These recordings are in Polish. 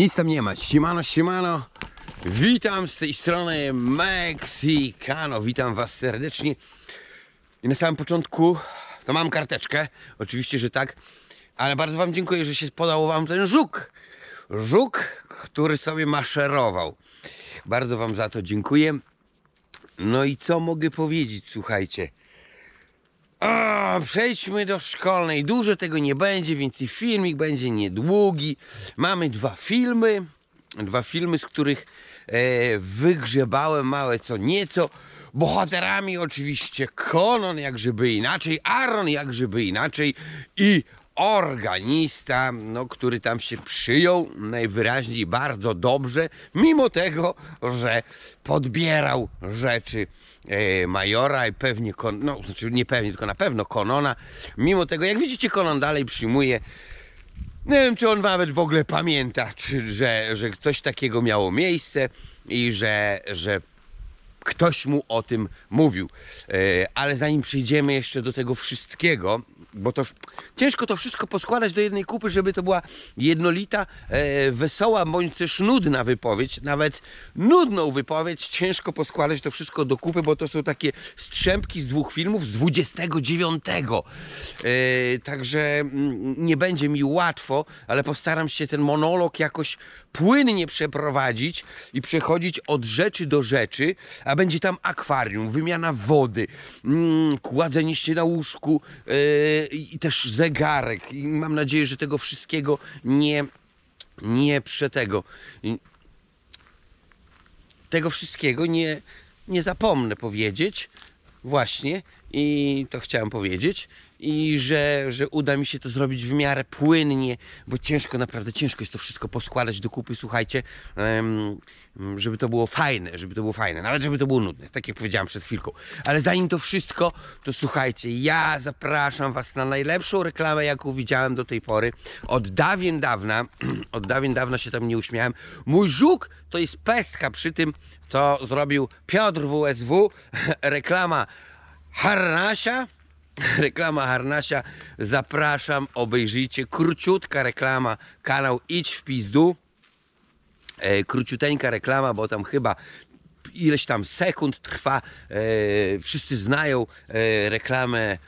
Nic tam nie ma. Siemano, siemano. Witam z tej strony Mexicano. Witam Was serdecznie. I na samym początku to mam karteczkę. Oczywiście, że tak. Ale bardzo Wam dziękuję, że się spodobał Wam ten żuk. Żuk, który sobie maszerował. Bardzo Wam za to dziękuję. No i co mogę powiedzieć, słuchajcie. A, przejdźmy do szkolnej. Dużo tego nie będzie, więc i filmik będzie niedługi. Mamy dwa filmy. Dwa filmy, z których e, wygrzebałem małe co nieco. Bohaterami oczywiście Konon, jak żeby inaczej, Aaron, jak żeby inaczej i organista, no, który tam się przyjął najwyraźniej bardzo dobrze, mimo tego, że podbierał rzeczy e, Majora i pewnie, kon, no znaczy nie pewnie, tylko na pewno Konona. Mimo tego, jak widzicie, Konon dalej przyjmuje nie wiem, czy on nawet w ogóle pamięta, czy, że, że coś takiego miało miejsce i że, że ktoś mu o tym mówił. E, Ale zanim przejdziemy jeszcze do tego wszystkiego, bo to ciężko to wszystko poskładać do jednej kupy, żeby to była jednolita, e, wesoła bądź też nudna wypowiedź, nawet nudną wypowiedź, ciężko poskładać to wszystko do kupy, bo to są takie strzępki z dwóch filmów z 29. E, Także mm, nie będzie mi łatwo, ale postaram się ten monolog jakoś płynnie przeprowadzić i przechodzić od rzeczy do rzeczy, a będzie tam akwarium, wymiana wody, mm, kładzenie się na łóżku yy, i też zegarek. I mam nadzieję, że tego wszystkiego nie, nie przetego. I- Tego wszystkiego nie, nie zapomnę powiedzieć. Właśnie. I to chciałem powiedzieć. I że, że uda mi się to zrobić w miarę płynnie, bo ciężko, naprawdę ciężko jest to wszystko poskładać do kupy, słuchajcie, żeby to było fajne, żeby to było fajne, nawet żeby to było nudne, tak jak powiedziałem przed chwilką. Ale zanim to wszystko, to słuchajcie, ja zapraszam Was na najlepszą reklamę, jaką widziałem do tej pory. Od dawien dawna, od dawien dawna się tam nie uśmiałem. Mój żuk to jest pestka przy tym, co zrobił Piotr WSW, reklama Harnasia. Reklama Harnasia. Zapraszam, obejrzyjcie. Króciutka reklama. Kanał Idź w pizdu. E, króciuteńka reklama, bo tam chyba ileś tam sekund trwa. E, wszyscy znają e, reklamę e,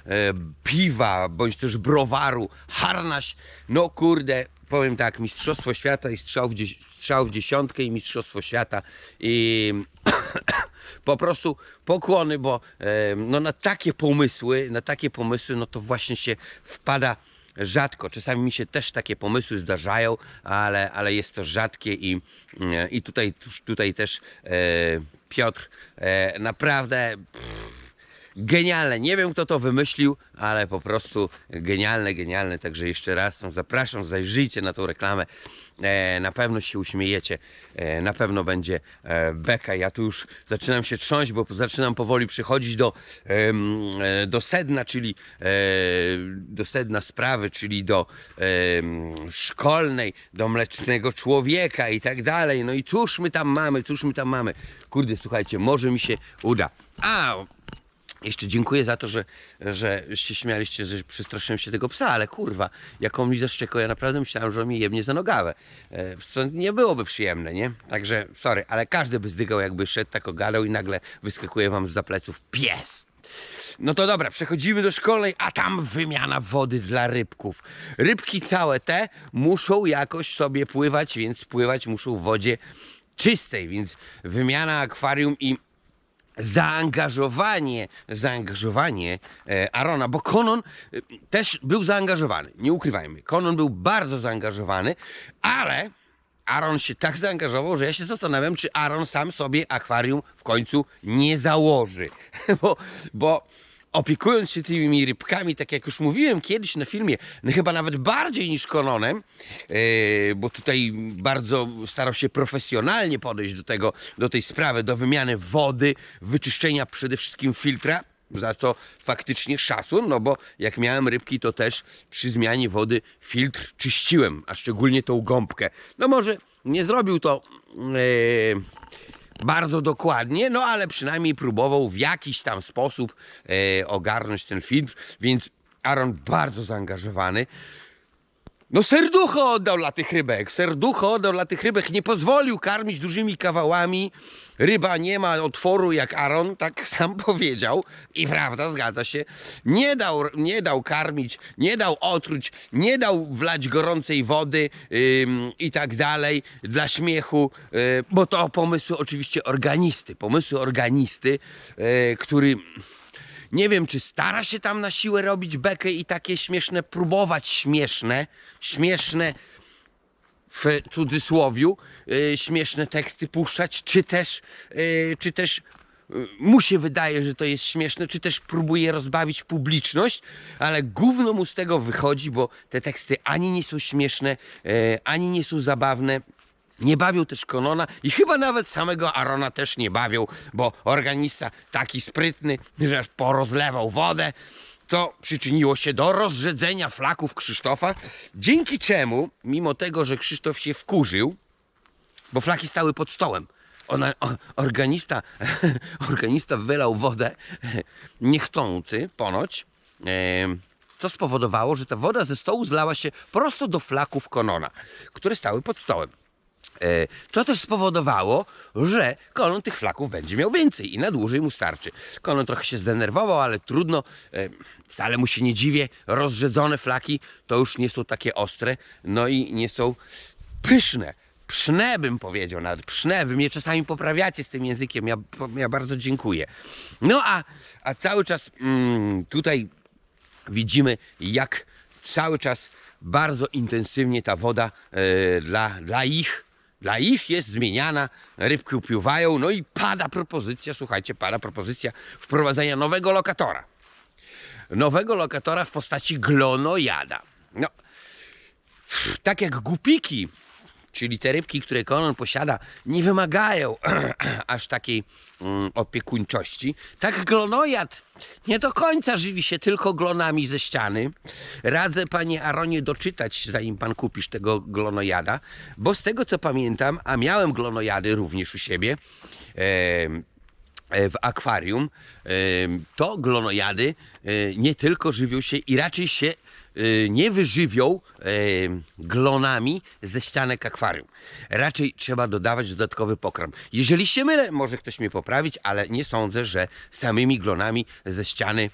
piwa, bądź też browaru. Harnaś. No kurde, powiem tak, Mistrzostwo Świata i strzał w, strzał w dziesiątkę i Mistrzostwo Świata. I po prostu pokłony, bo no, na takie pomysły, na takie pomysły, no to właśnie się wpada rzadko. Czasami mi się też takie pomysły zdarzają, ale, ale jest to rzadkie i, e, i tutaj, tutaj też e, Piotr e, naprawdę pff, genialne. Nie wiem kto to wymyślił, ale po prostu genialne, genialne. Także jeszcze raz tam zapraszam, zajrzyjcie na tą reklamę. E, na pewno się uśmiejecie. E, na pewno będzie e, beka. Ja tu już zaczynam się trząść, bo zaczynam powoli przychodzić do, e, do sedna, czyli e, do sedna sprawy, czyli do em, szkolnej, do mlecznego człowieka i tak dalej. No i cóż my tam mamy, cóż my tam mamy. Kurde, słuchajcie, może mi się uda. A, jeszcze dziękuję za to, że, że się śmialiście, że przestraszyłem się tego psa, ale kurwa, jak on mi zaszczekał, ja naprawdę myślałem, że on mi jebnie za nogawę. E, Co nie byłoby przyjemne, nie? Także, sorry, ale każdy by zdygał, jakby szedł tak ogalał i nagle wyskakuje wam z pleców pies. No to dobra, przechodzimy do szkolnej, a tam wymiana wody dla rybków. Rybki całe te muszą jakoś sobie pływać, więc pływać muszą w wodzie czystej, więc wymiana akwarium i zaangażowanie, zaangażowanie e, Arona, bo Konon e, też był zaangażowany, nie ukrywajmy. Konon był bardzo zaangażowany, ale Aaron się tak zaangażował, że ja się zastanawiam, czy Aaron sam sobie akwarium w końcu nie założy. bo, bo opiekując się tymi rybkami, tak jak już mówiłem kiedyś na filmie, no chyba nawet bardziej niż Kononem, e, bo tutaj bardzo starał się profesjonalnie podejść do tego, do tej sprawy, do wymiany wody, wyczyszczenia przede wszystkim filtra, za co faktycznie szacun, no bo jak miałem rybki, to też przy zmianie wody filtr czyściłem, a szczególnie tą gąbkę. No może nie zrobił to e, bardzo dokładnie, no ale przynajmniej próbował w jakiś tam sposób e, ogarnąć ten filtr, więc Aaron bardzo zaangażowany. No serducho oddał dla tych rybek, serducho oddał dla tych rybek, nie pozwolił karmić dużymi kawałami. Ryba nie ma otworu jak Aaron, tak sam powiedział. I prawda, zgadza się. Nie dał, nie dał karmić, nie dał otruć, nie dał wlać gorącej wody ym, i tak dalej dla śmiechu, y, bo to pomysły oczywiście organisty, pomysły organisty, y, który nie wiem, czy stara się tam na siłę robić bekę i takie śmieszne, próbować śmieszne, śmieszne w cudzysłowiu, y, śmieszne teksty puszczać, czy też, y, czy też y, mu się wydaje, że to jest śmieszne, czy też próbuje rozbawić publiczność, ale gówno mu z tego wychodzi, bo te teksty ani nie są śmieszne, y, ani nie są zabawne. Nie bawią też Konona i chyba nawet samego Arona też nie bawią, bo organista taki sprytny, że porozlewał wodę, to przyczyniło się do rozrzedzenia flaków Krzysztofa, dzięki czemu, mimo tego, że Krzysztof się wkurzył, bo flaki stały pod stołem. Ona, organista, organista wylał wodę niechcący ponoć, co spowodowało, że ta woda ze stołu zlała się prosto do flaków Konona, które stały pod stołem. E, Co też spowodowało, że Konon tych flaków będzie miał więcej i na dłużej mu starczy. Konon trochę się zdenerwował, ale trudno, e, wcale mu się nie dziwię. Rozrzedzone flaki to już nie są takie ostre, no i nie są pyszne. Pszne bym powiedział nawet, pszne. Wy mnie czasami poprawiacie z tym językiem, ja, ja bardzo dziękuję. No a, a cały czas mm, tutaj widzimy, jak cały czas bardzo intensywnie ta woda e, dla, dla ich, dla ich jest zmieniana, rybki upływają, no i pada propozycja, słuchajcie, pada propozycja wprowadzenia nowego lokatora. Nowego lokatora w postaci glonojada. No, tak jak gupiki, czyli te rybki, które Konon posiada, nie wymagają aż takiej mm, opiekuńczości, tak glonojad nie do końca żywi się tylko glonami ze ściany. Radzę panie Aronie doczytać, zanim pan kupisz tego glonojada, bo z tego co pamiętam, a miałem glonojady również u siebie, e, w akwarium, to glonojady e, nie tylko żywią się i raczej się nie wyżywią e, glonami ze ścianek akwarium. Raczej trzeba dodawać dodatkowy pokarm. Jeżeli się mylę, może ktoś mnie poprawić, ale nie sądzę, że samymi glonami ze ściany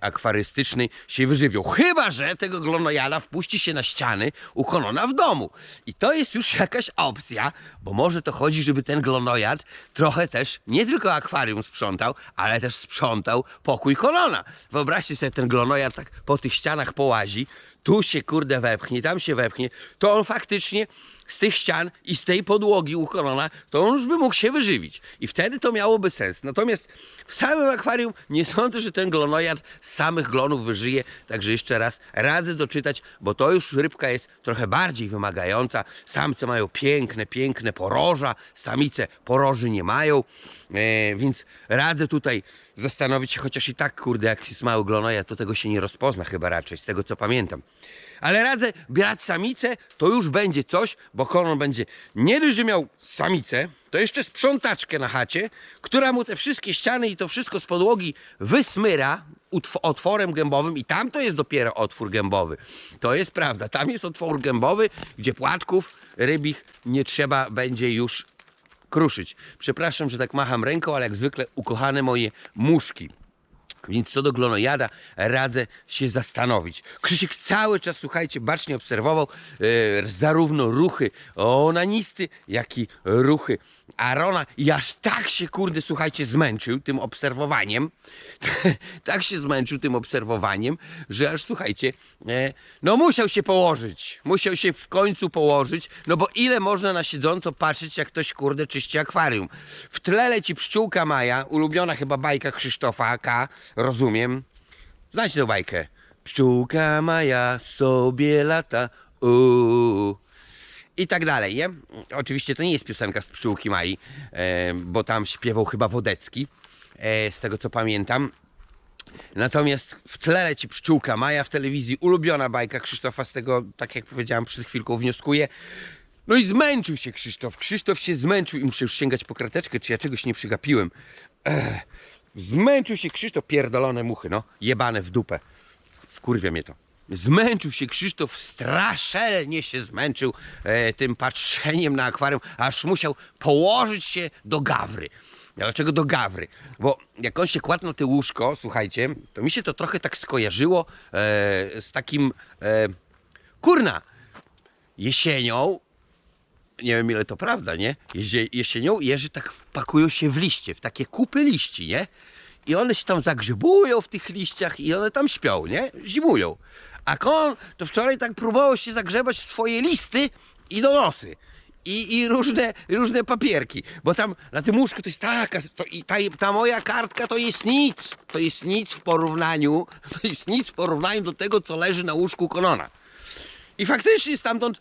akwarystycznej się wyżywią. Chyba, że tego glonojada wpuści się na ściany u Konona w domu. I to jest już jakaś opcja, bo może to chodzi, żeby ten glonojad trochę też nie tylko akwarium sprzątał, ale też sprzątał pokój Konona. Wyobraźcie sobie, ten glonojad tak po tych ścianach połazi, tu się kurde wepchnie, tam się wepchnie, to on faktycznie z tych ścian i z tej podłogi u Konona, to on już by mógł się wyżywić. I wtedy to miałoby sens. Natomiast w samym akwarium nie sądzę, że ten glonojad z samych glonów wyżyje. Także jeszcze raz radzę doczytać, bo to już rybka jest trochę bardziej wymagająca. Samce mają piękne, piękne poroża, samice poroży nie mają. E, więc radzę tutaj zastanowić się, chociaż i tak, kurde, jak jest mały glonojad, to tego się nie rozpozna chyba raczej, z tego co pamiętam. Ale radzę brać samicę, to już będzie coś, bo konon będzie nie dość, że miał samicę, to jeszcze sprzątaczkę na chacie, która mu te wszystkie ściany i to wszystko z podłogi wysmyra otworem gębowym i tam to jest dopiero otwór gębowy. To jest prawda, tam jest otwór gębowy, gdzie płatków rybich nie trzeba będzie już kruszyć. Przepraszam, że tak macham ręką, ale jak zwykle ukochane moje muszki. Więc co do glonojada, radzę się zastanowić. Krzysiek cały czas, słuchajcie, bacznie obserwował e, zarówno ruchy onanisty, jak i ruchy Arona i aż tak się, kurde, słuchajcie, zmęczył tym obserwowaniem, tak się zmęczył tym obserwowaniem, że aż, słuchajcie, e, no musiał się położyć, musiał się w końcu położyć, no bo ile można na siedząco patrzeć, jak ktoś, kurde, czyści akwarium. W tle leci pszczółka Maja, ulubiona chyba bajka Krzysztofa K., rozumiem. Znacie tę bajkę? Pszczółka Maja sobie lata, uuu. I tak dalej, nie? Oczywiście to nie jest piosenka z pszczółki Mai, e, bo tam śpiewał chyba Wodecki, e, z tego co pamiętam. Natomiast w tle leci pszczółka Maja w telewizji, ulubiona bajka Krzysztofa, z tego, tak jak powiedziałem przed chwilką, wnioskuję. No i zmęczył się Krzysztof. Krzysztof się zmęczył i muszę już sięgać po krateczkę, czy ja czegoś nie przegapiłem. Ech, zmęczył się Krzysztof, pierdolone muchy, no, jebane w dupę. Wkurwia mnie to. Zmęczył się Krzysztof, strasznie się zmęczył e, tym patrzeniem na akwarium, aż musiał położyć się do gawry. Dlaczego do gawry? Bo jak on się kładł na te łóżko, słuchajcie, to mi się to trochę tak skojarzyło e, z takim e, kurna jesienią. Nie wiem ile to prawda, nie? Jesienią jeży tak pakują się w liście, w takie kupy liści, nie? I one się tam zagrzebują w tych liściach i one tam śpią, nie? Zimują. A kon to wczoraj tak próbował się zagrzebać w swoje listy i donosy. I, i różne, różne papierki. Bo tam na tym łóżku to jest taka, to, i ta, ta moja kartka to jest nic. To jest nic w porównaniu, to jest nic w porównaniu do tego, co leży na łóżku Konona. I faktycznie stamtąd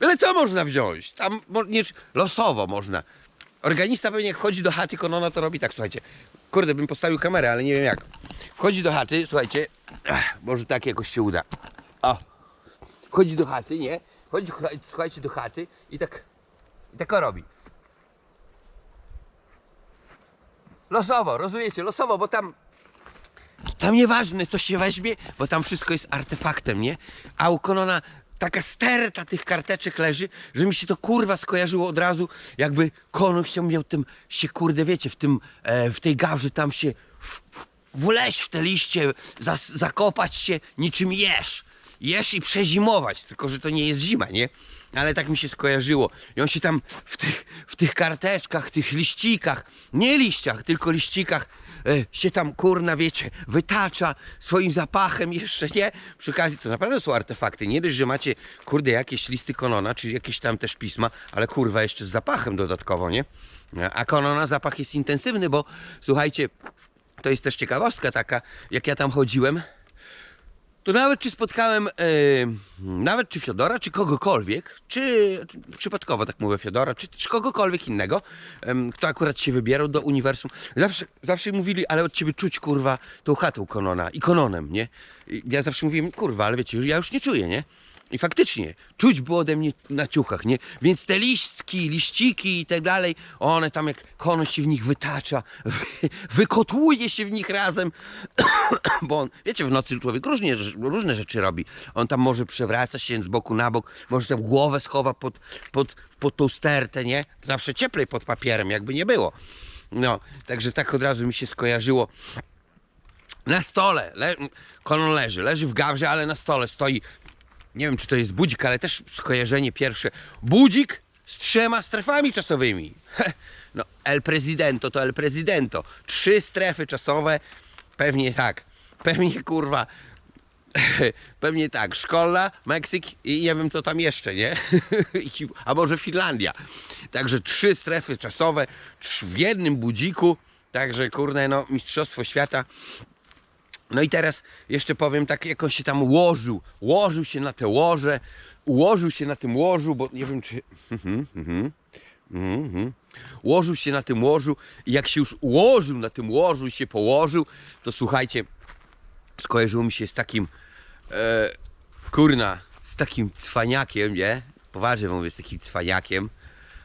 ale co można wziąć? Tam nie, losowo można. Organista pewnie jak wchodzi do chaty Konona to robi tak, słuchajcie. Kurde, bym postawił kamerę, ale nie wiem jak. Wchodzi do chaty, słuchajcie. Ach, może tak jakoś się uda. O. Wchodzi do chaty, nie? Wchodzi, słuchajcie, do chaty i tak. I tak robi. Losowo, rozumiecie? Losowo, bo tam tam nieważne co się weźmie, bo tam wszystko jest artefaktem, nie? A u Konona taka sterta tych karteczek leży, że mi się to kurwa skojarzyło od razu, jakby Konon się miał tym się kurde, wiecie, w tym, e, w tej gawrze tam się w, wleźć w te liście, zas, zakopać się niczym jesz. Jesz i przezimować, tylko że to nie jest zima, nie? Ale tak mi się skojarzyło. I on się tam w tych, w tych karteczkach, tych liścikach, nie liściach, tylko liścikach, e, się tam kurna, wiecie, wytacza swoim zapachem jeszcze, nie? Przy okazji to naprawdę są artefakty. Nie dość, że macie, kurde, jakieś listy Konona, czy jakieś tam też pisma, ale kurwa, jeszcze z zapachem dodatkowo, nie? A Konona zapach jest intensywny, bo słuchajcie, to jest też ciekawostka taka, jak ja tam chodziłem, to nawet czy spotkałem, nawet czy Fiodora, czy kogokolwiek, czy, przypadkowo tak mówię Fiodora, czy, czy kogokolwiek innego, kto akurat się wybierał do uniwersum, zawsze, zawsze mówili, ale od ciebie czuć kurwa tą chatę Konona i Kononem, nie? I ja zawsze mówiłem, kurwa, ale wiecie, ja już nie czuję, nie? I faktycznie, czuć było ode mnie na ciuchach, nie? Więc te listki, liściki i tak dalej, one tam jak konon się w nich wytacza, wy, wykotłuje się w nich razem, bo on, wiecie, w nocy człowiek różnie, różne rzeczy robi. On tam może przewraca się z boku na bok, może tam głowę schowa pod, pod, pod tą stertę, nie? Zawsze cieplej pod papierem, jakby nie było. No, także tak od razu mi się skojarzyło. Na stole, le, konon leży, leży w gawrze, ale na stole stoi, nie wiem czy to jest budzik, ale też skojarzenie pierwsze. Budzik z trzema strefami czasowymi. No, El Presidento to El Presidento. Trzy strefy czasowe, pewnie tak. Pewnie kurwa. Pewnie tak, szkolna, Meksyk i nie wiem co tam jeszcze, nie? A może Finlandia. Także trzy strefy czasowe w jednym budziku. Także kurde, no, Mistrzostwo Świata. No i teraz jeszcze powiem tak, jak on się tam łożył. Łożył się na te łoże, ułożył się na tym łożu, bo nie wiem czy. Mhm, mhm, mhm, się na tym łożu i jak się już ułożył na tym łożu i się położył, to słuchajcie, skojarzyło mi się z takim e, kurna, z takim cwaniakiem, nie? Poważnie mówię, z takim cwaniakiem,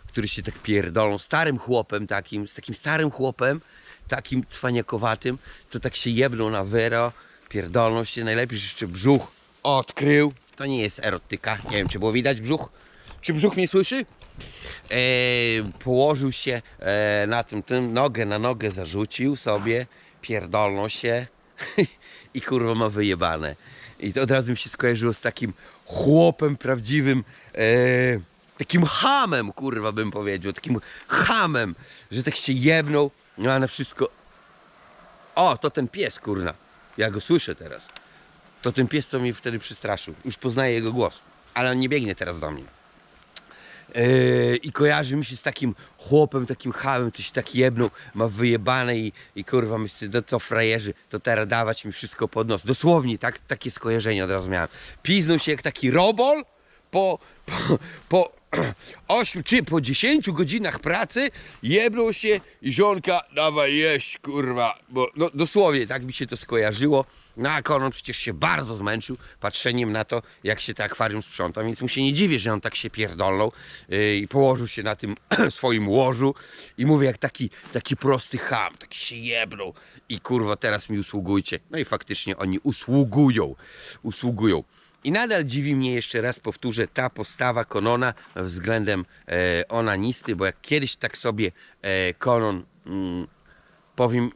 który się tak pierdolą, starym chłopem takim, z takim starym chłopem, takim cwaniakowatym, co tak się jebnął na wyro, pierdolną się, najlepiej, że jeszcze brzuch odkrył. To nie jest erotyka, nie wiem, czy było widać brzuch. Czy brzuch mnie słyszy? E, położył się e, na tym, tym, nogę na nogę zarzucił sobie, pierdolną się i kurwa ma wyjebane. I to od razu mi się skojarzyło z takim chłopem prawdziwym, e, takim hamem, kurwa bym powiedział, takim hamem, że tak się jebnął, no a na wszystko... O, to ten pies, kurna. Ja go słyszę teraz. To ten pies, co mnie wtedy przestraszył. Już poznaję jego głos, ale on nie biegnie teraz do mnie. Yy, I kojarzy mi się z takim chłopem, takim hamem, coś tak jebnął, ma wyjebane i, i kurwa myślę, no co frajerzy, to teraz dawać mi wszystko pod nos. Dosłownie tak, takie skojarzenie od razu miałem. Piznął się jak taki robol, po, po, po 8 czy po 10 godzinach pracy jebnął się i żonka, dawaj jeść, kurwa, bo no dosłownie tak mi się to skojarzyło. No a Konon przecież się bardzo zmęczył patrzeniem na to, jak się to akwarium sprząta, więc mu się nie dziwię, że on tak się pierdolnął yy, i położył się na tym swoim łożu i mówię jak taki, taki prosty ham, taki się jebnął i kurwa teraz mi usługujcie. No i faktycznie oni usługują, usługują. I nadal dziwi mnie, jeszcze raz powtórzę, ta postawa Konona względem e, onanisty, bo jak kiedyś tak sobie e, Konon, mm, powiem,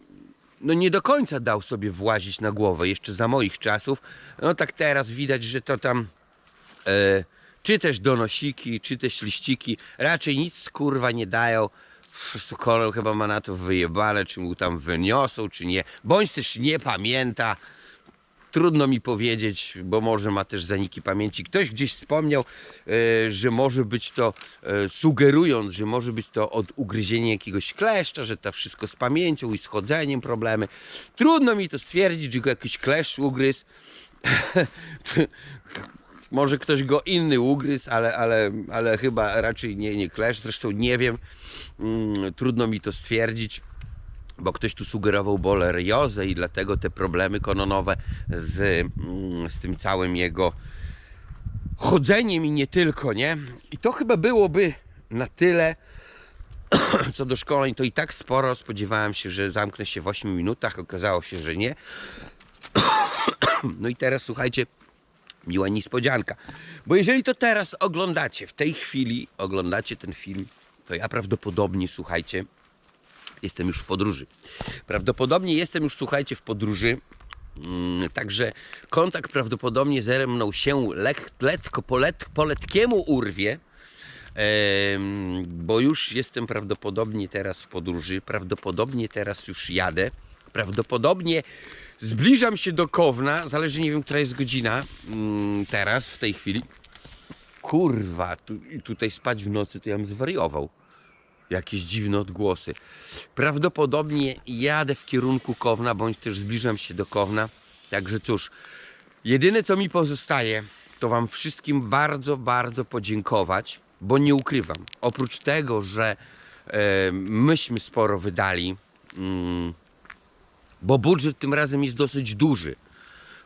no nie do końca dał sobie włazić na głowę, jeszcze za moich czasów, no tak teraz widać, że to tam e, czy też donosiki, czy też liściki, raczej nic kurwa nie dają. Konon chyba ma na to wyjebane, czy mu tam wyniosą, czy nie, bądź też nie pamięta. Trudno mi powiedzieć, bo może ma też zaniki pamięci. Ktoś gdzieś wspomniał, e, że może być to, e, sugerując, że może być to od ugryzienia jakiegoś kleszcza, że to wszystko z pamięcią i z chodzeniem problemy. Trudno mi to stwierdzić, że go jakiś kleszcz ugryzł. może ktoś go inny ugryzł, ale, ale, ale chyba raczej nie, nie kleszcz. Zresztą nie wiem, Mm, trudno mi to stwierdzić bo ktoś tu sugerował boleriozę i dlatego te problemy kononowe z, mm, z tym całym jego chodzeniem i nie tylko, nie? I to chyba byłoby na tyle co do szkoleń, to i tak sporo. Spodziewałem się, że zamknę się w 8 minutach, okazało się, że nie. No i teraz słuchajcie, miła niespodzianka. Bo jeżeli to teraz oglądacie, w tej chwili oglądacie ten film, to ja prawdopodobnie, słuchajcie, jestem już w podróży. Prawdopodobnie jestem już, słuchajcie, w podróży. Mm, Także kontakt prawdopodobnie ze mną się lek, letko po, let, po letkiemu urwie, bo już jestem prawdopodobnie teraz w podróży, prawdopodobnie teraz już jadę, prawdopodobnie zbliżam się do Kowna, zależy, nie wiem, która jest godzina mm, teraz, w tej chwili. Kurwa, tu, tutaj spać w nocy to ja bym zwariował jakieś dziwne odgłosy. Prawdopodobnie jadę w kierunku Kowna, bądź też zbliżam się do Kowna. Także cóż, jedyne co mi pozostaje, to Wam wszystkim bardzo, bardzo podziękować, bo nie ukrywam, oprócz tego, że e, myśmy sporo wydali, mm, bo budżet tym razem jest dosyć duży.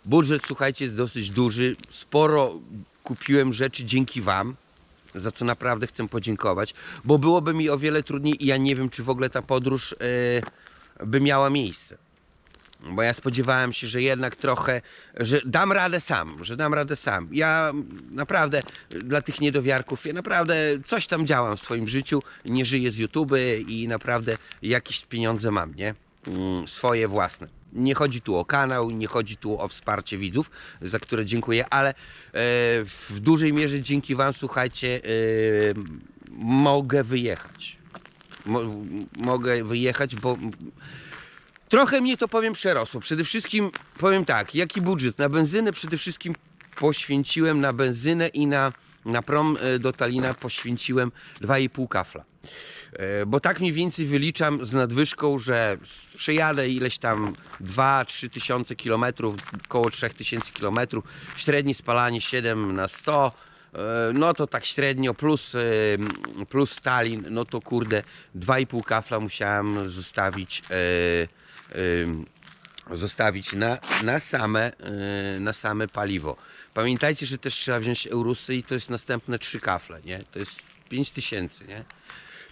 Budżet, słuchajcie, jest dosyć duży. Sporo kupiłem rzeczy dzięki Wam za co naprawdę chcę podziękować, bo byłoby mi o wiele trudniej i ja nie wiem, czy w ogóle ta podróż e, by miała miejsce. Bo ja spodziewałem się, że jednak trochę, że dam radę sam, że dam radę sam. Ja naprawdę dla tych niedowiarków, ja naprawdę coś tam działam w swoim życiu, nie żyję z YouTube i naprawdę jakieś pieniądze mam, nie? Mm, Swoje własne. Nie chodzi tu o kanał, nie chodzi tu o wsparcie widzów, za które dziękuję, ale e, w dużej mierze dzięki Wam, słuchajcie, e, mogę wyjechać. Mo, mogę wyjechać, bo trochę mnie to powiem przerosło. Przede wszystkim powiem tak, jaki budżet? Na benzynę przede wszystkim poświęciłem, na benzynę i na, na prom e, do Talina poświęciłem 2,5 kafla. E, Bo tak mniej więcej wyliczam z nadwyżką, że przejadę ileś tam 2-3 tysiące kilometrów, około 3 tysięcy kilometrów, średnie spalanie 7 na 100, e, no to tak średnio plus, e, plus Stalin, no to kurde 2,5 kafla musiałem zostawić zostawić na, na, same, na same paliwo. Pamiętajcie, że też trzeba wziąć Eurusy i to jest następne 3 kafle, nie? To jest 5 tysięcy, nie?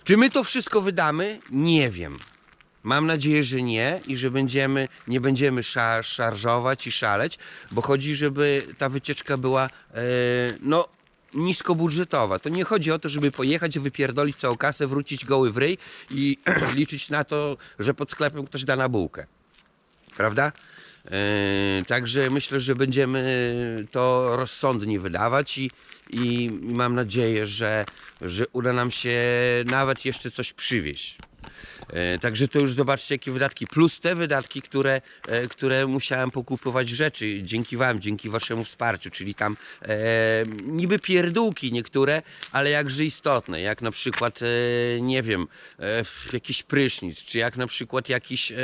Czy my to wszystko wydamy? Nie wiem. Mam nadzieję, że nie i że będziemy, nie będziemy sza, szarżować i szaleć, bo chodzi, żeby ta wycieczka była e, no, niskobudżetowa. To nie chodzi o to, żeby pojechać, wypierdolić całą kasę, wrócić goły w ryj i liczyć na to, że pod sklepem ktoś da na bułkę. Prawda? E, Także myślę, że będziemy to rozsądnie wydawać i, i mam nadzieję, że, że uda nam się nawet jeszcze coś przywieźć. E, Także to już zobaczcie jakie wydatki, plus te wydatki, które, e, które musiałem pokupować rzeczy. Dzięki Wam, dzięki Waszemu wsparciu, czyli tam e, niby pierdółki niektóre, ale jakże istotne, jak na przykład, e, nie wiem, e, jakiś prysznic, czy jak na przykład jakiś e,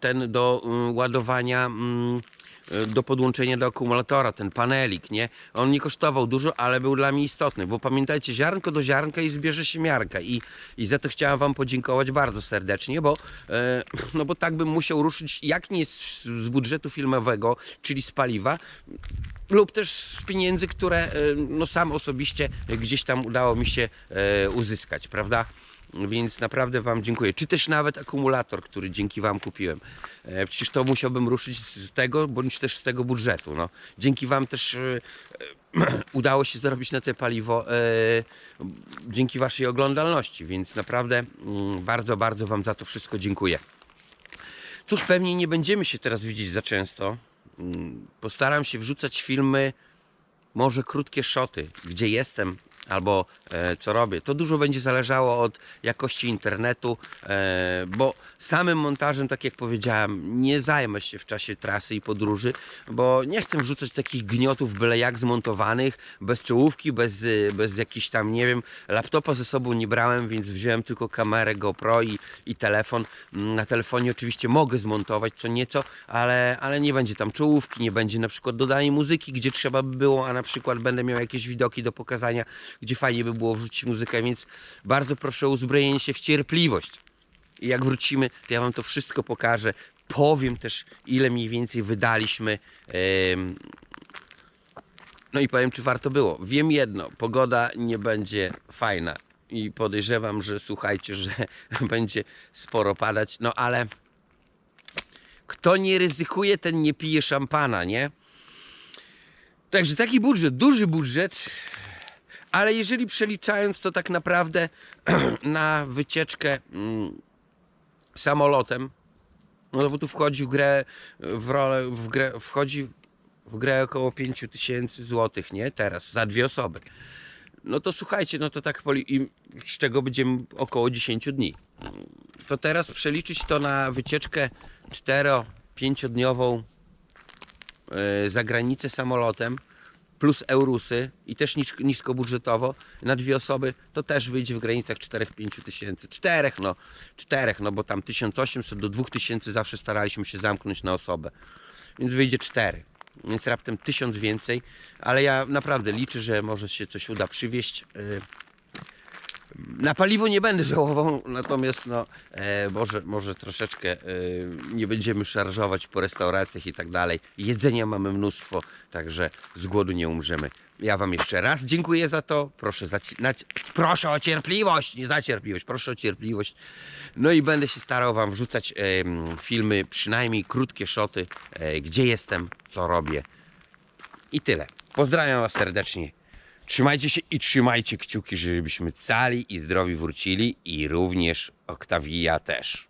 ten do mm, ładowania mm, do podłączenia do akumulatora, ten panelik, nie? On nie kosztował dużo, ale był dla mnie istotny, bo pamiętajcie, ziarnko do ziarnka i zbierze się miarka i, i za to chciałem Wam podziękować bardzo serdecznie, bo, e, no bo tak bym musiał ruszyć, jak nie z, z budżetu filmowego, czyli z paliwa, lub też z pieniędzy, które e, no sam osobiście gdzieś tam udało mi się e, uzyskać, prawda? Więc naprawdę Wam dziękuję. Czy też nawet akumulator, który dzięki Wam kupiłem. E, Przecież to musiałbym ruszyć z tego, bądź też z tego budżetu. No. Dzięki Wam też e, udało się zarobić na te paliwo e, dzięki Waszej oglądalności, więc naprawdę mm, bardzo, bardzo Wam za to wszystko dziękuję. Cóż, pewnie nie będziemy się teraz widzieć za często. Mm, Postaram się wrzucać filmy, może krótkie szoty, gdzie jestem albo e, co robię. To dużo będzie zależało od jakości internetu, e, bo samym montażem, tak jak powiedziałem, nie zajmę się w czasie trasy i podróży, bo nie chcę wrzucać takich gniotów byle jak zmontowanych, bez czołówki, bez, y, bez jakichś tam, nie wiem, laptopa ze sobą nie brałem, więc wziąłem tylko kamerę GoPro i, i telefon. Na telefonie oczywiście mogę zmontować co nieco, ale, ale nie będzie tam czołówki, nie będzie na przykład dodanej muzyki, gdzie trzeba by było, a na przykład będę miał jakieś widoki do pokazania, gdzie fajnie by było wrzucić muzykę, więc bardzo proszę o uzbrojenie się w cierpliwość. I jak wrócimy, to ja Wam to wszystko pokażę. Powiem też, ile mniej więcej wydaliśmy. No i powiem, czy warto było. Wiem jedno, pogoda nie będzie fajna. I podejrzewam, że słuchajcie, że będzie sporo padać. No ale kto nie ryzykuje, ten nie pije szampana, nie? Także taki budżet, duży budżet, ale jeżeli przeliczając to tak naprawdę na wycieczkę mm, samolotem, no bo tu wchodzi w grę, w rolę, w grę, wchodzi w grę około 5 tysięcy złotych, nie? Teraz, za dwie osoby. No to słuchajcie, no to tak, i z czego będziemy około 10 dni. To teraz przeliczyć to na wycieczkę 4-5 dniową e, za granicę samolotem plus eurusy i też niż, niskobudżetowo na dwie osoby, to też wyjdzie w granicach 4-5 tysięcy. Czterech, no, czterech, no bo tam 1800 do 2000 zawsze staraliśmy się zamknąć na osobę. Więc wyjdzie 4. Więc raptem 1000 więcej, ale ja naprawdę liczę, że może się coś uda przywieźć. Na paliwo nie będę żałował, natomiast no, e, może, może troszeczkę e, nie będziemy szarżować po restauracjach i tak dalej. Jedzenia mamy mnóstwo, także z głodu nie umrzemy. Ja Wam jeszcze raz dziękuję za to. Proszę, za, nac- proszę o cierpliwość, nie za cierpliwość, proszę o cierpliwość. No i będę się starał Wam wrzucać em, filmy, przynajmniej krótkie szoty, e, gdzie jestem, co robię. I tyle. Pozdrawiam Was serdecznie. Trzymajcie się i trzymajcie kciuki, żebyśmy cali i zdrowi wrócili i również Oktawia też.